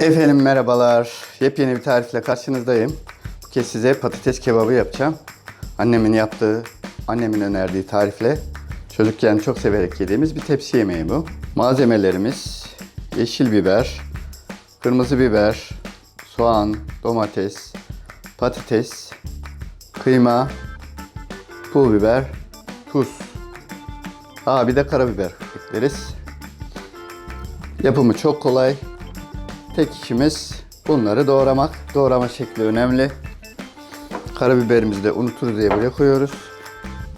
Efendim merhabalar. Yepyeni bir tarifle karşınızdayım. Bu kez size patates kebabı yapacağım. Annemin yaptığı, annemin önerdiği tarifle çocukken çok severek yediğimiz bir tepsi yemeği bu. Malzemelerimiz yeşil biber, kırmızı biber, soğan, domates, patates, kıyma, pul biber, tuz. Aa bir de karabiber ekleriz. Yapımı çok kolay. Tek işimiz bunları doğramak. Doğrama şekli önemli. Karabiberimizi de unuturuz diye buraya koyuyoruz.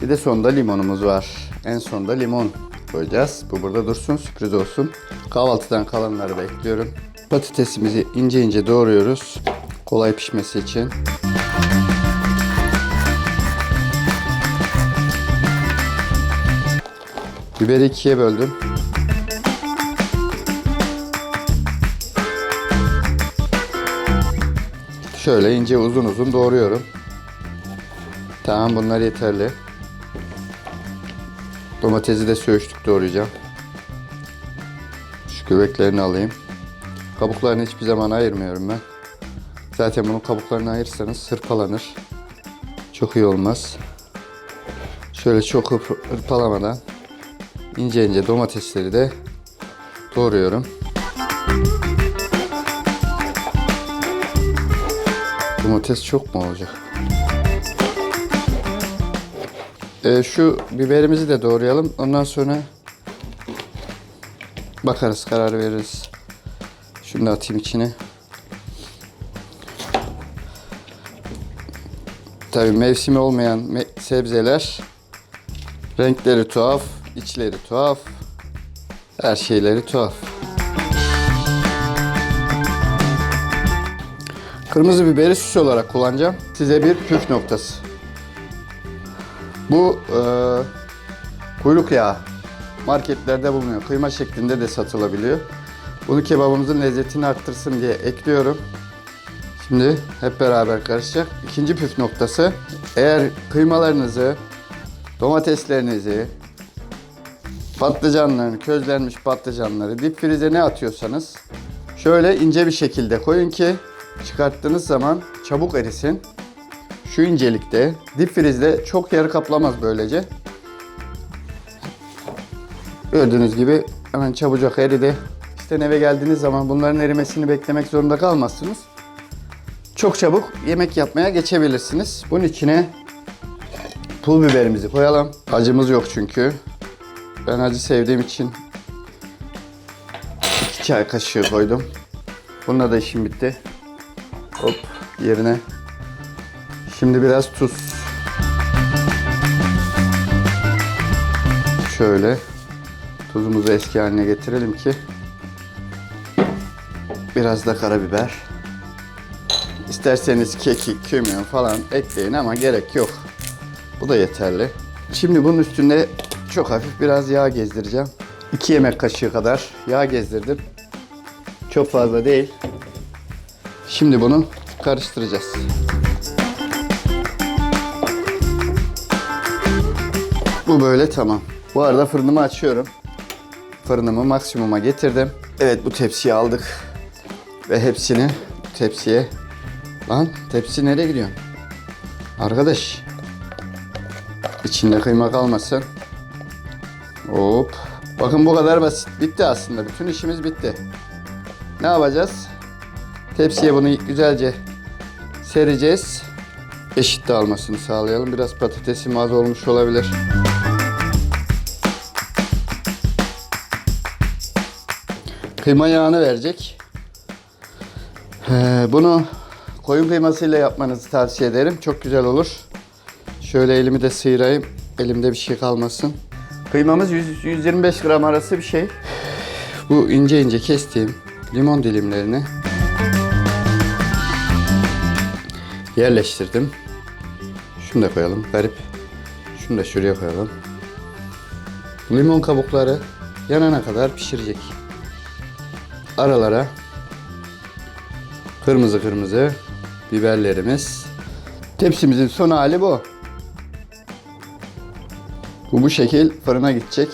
Bir de sonda limonumuz var. En sonda limon koyacağız. Bu burada dursun, sürpriz olsun. Kahvaltıdan kalanları da ekliyorum. Patatesimizi ince ince doğruyoruz. Kolay pişmesi için. Biberi ikiye böldüm. Şöyle ince uzun uzun doğruyorum. Tamam bunlar yeterli. Domatesi de söğüşlük doğrayacağım. Şu göbeklerini alayım. Kabuklarını hiçbir zaman ayırmıyorum ben. Zaten bunun kabuklarını ayırırsanız hırpalanır. Çok iyi olmaz. Şöyle çok hırp- hırpalamadan ince ince domatesleri de doğruyorum. Domates çok mu olacak? Ee, şu biberimizi de doğrayalım. Ondan sonra bakarız, karar veririz. Şunu da atayım içine. Tabii mevsimi olmayan me- sebzeler renkleri tuhaf, içleri tuhaf. Her şeyleri tuhaf. Kırmızı biberi süs olarak kullanacağım. Size bir püf noktası. Bu e, kuyruk yağı marketlerde bulunuyor. Kıyma şeklinde de satılabiliyor. Bunu kebabımızın lezzetini arttırsın diye ekliyorum. Şimdi hep beraber karışacak. İkinci püf noktası. Eğer kıymalarınızı, domateslerinizi, patlıcanlarını, közlenmiş patlıcanları dip frize ne atıyorsanız şöyle ince bir şekilde koyun ki çıkarttığınız zaman çabuk erisin. Şu incelikte dip frizde çok yer kaplamaz böylece. Gördüğünüz gibi hemen çabucak eridi. İşte eve geldiğiniz zaman bunların erimesini beklemek zorunda kalmazsınız. Çok çabuk yemek yapmaya geçebilirsiniz. Bunun içine pul biberimizi koyalım. Acımız yok çünkü. Ben acı sevdiğim için 2 çay kaşığı koydum. Bununla da işim bitti. Hop yerine. Şimdi biraz tuz. Şöyle tuzumuzu eski haline getirelim ki biraz da karabiber. İsterseniz kekik, kimyon falan ekleyin ama gerek yok. Bu da yeterli. Şimdi bunun üstüne çok hafif biraz yağ gezdireceğim. 2 yemek kaşığı kadar yağ gezdirdim. Çok fazla değil. Şimdi bunu karıştıracağız. Bu böyle tamam. Bu arada fırınımı açıyorum. Fırınımı maksimuma getirdim. Evet bu tepsiyi aldık. Ve hepsini tepsiye... Lan tepsi nereye gidiyor? Arkadaş. İçinde kıyma kalmasın. Hop. Bakın bu kadar basit. Bitti aslında. Bütün işimiz bitti. Ne yapacağız? Tepsiye bunu güzelce sereceğiz. Eşit dağılmasını sağlayalım. Biraz patatesim az olmuş olabilir. Kıyma yağını verecek. Ee, bunu koyun kıymasıyla yapmanızı tavsiye ederim. Çok güzel olur. Şöyle elimi de sıyırayım. Elimde bir şey kalmasın. Kıymamız 100, 125 gram arası bir şey. Bu ince ince kestiğim limon dilimlerini yerleştirdim. Şunu da koyalım. Garip. Şunu da şuraya koyalım. Limon kabukları yanana kadar pişirecek. Aralara kırmızı kırmızı biberlerimiz. Tepsimizin son hali bu. Bu bu şekil fırına gidecek.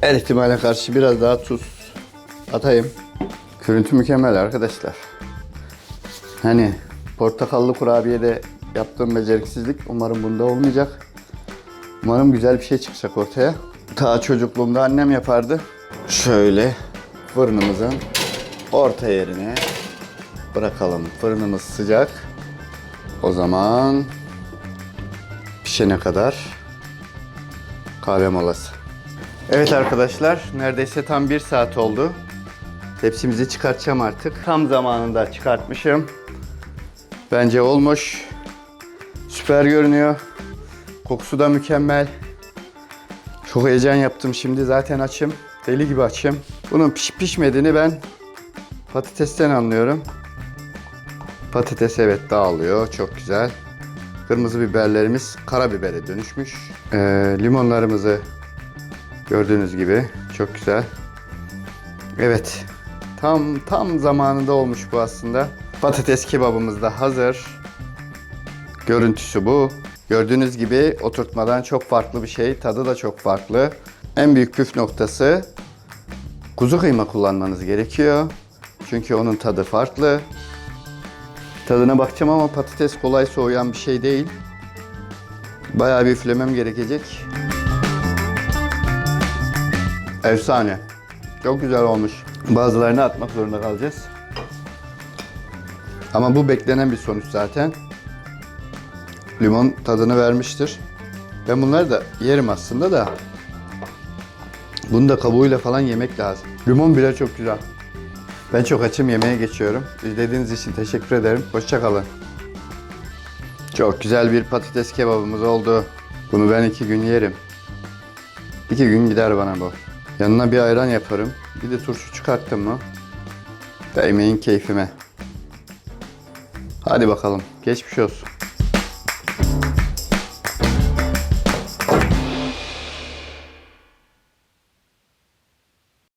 Her ihtimale karşı biraz daha tuz atayım. Görüntü mükemmel arkadaşlar. Hani portakallı kurabiyede yaptığım beceriksizlik umarım bunda olmayacak. Umarım güzel bir şey çıkacak ortaya. Ta çocukluğumda annem yapardı. Şöyle fırınımızın orta yerine bırakalım. Fırınımız sıcak. O zaman pişene kadar kahve molası. Evet arkadaşlar, neredeyse tam bir saat oldu. Tepsimizi çıkartacağım artık. Tam zamanında çıkartmışım. Bence olmuş. Süper görünüyor. Kokusu da mükemmel. Çok heyecan yaptım şimdi. Zaten açım. Deli gibi açım. Bunun pişip pişmediğini ben patatesten anlıyorum. Patates evet dağılıyor. Çok güzel. Kırmızı biberlerimiz karabibere dönüşmüş. Ee, limonlarımızı gördüğünüz gibi çok güzel. Evet. Tam tam zamanında olmuş bu aslında. Patates kebabımız da hazır. Görüntüsü bu. Gördüğünüz gibi oturtmadan çok farklı bir şey. Tadı da çok farklı. En büyük püf noktası kuzu kıyma kullanmanız gerekiyor. Çünkü onun tadı farklı. Tadına bakacağım ama patates kolay soğuyan bir şey değil. Bayağı bir üflemem gerekecek. Efsane. Çok güzel olmuş. Bazılarını atmak zorunda kalacağız. Ama bu beklenen bir sonuç zaten. Limon tadını vermiştir. Ben bunları da yerim aslında da. Bunu da kabuğuyla falan yemek lazım. Limon bile çok güzel. Ben çok açım yemeğe geçiyorum. İzlediğiniz için teşekkür ederim. Hoşçakalın. Çok güzel bir patates kebabımız oldu. Bunu ben iki gün yerim. İki gün gider bana bu. Yanına bir ayran yaparım. Bir de turşu çıkarttım mı? Değmeyin keyfime. Hadi bakalım. Geçmiş olsun.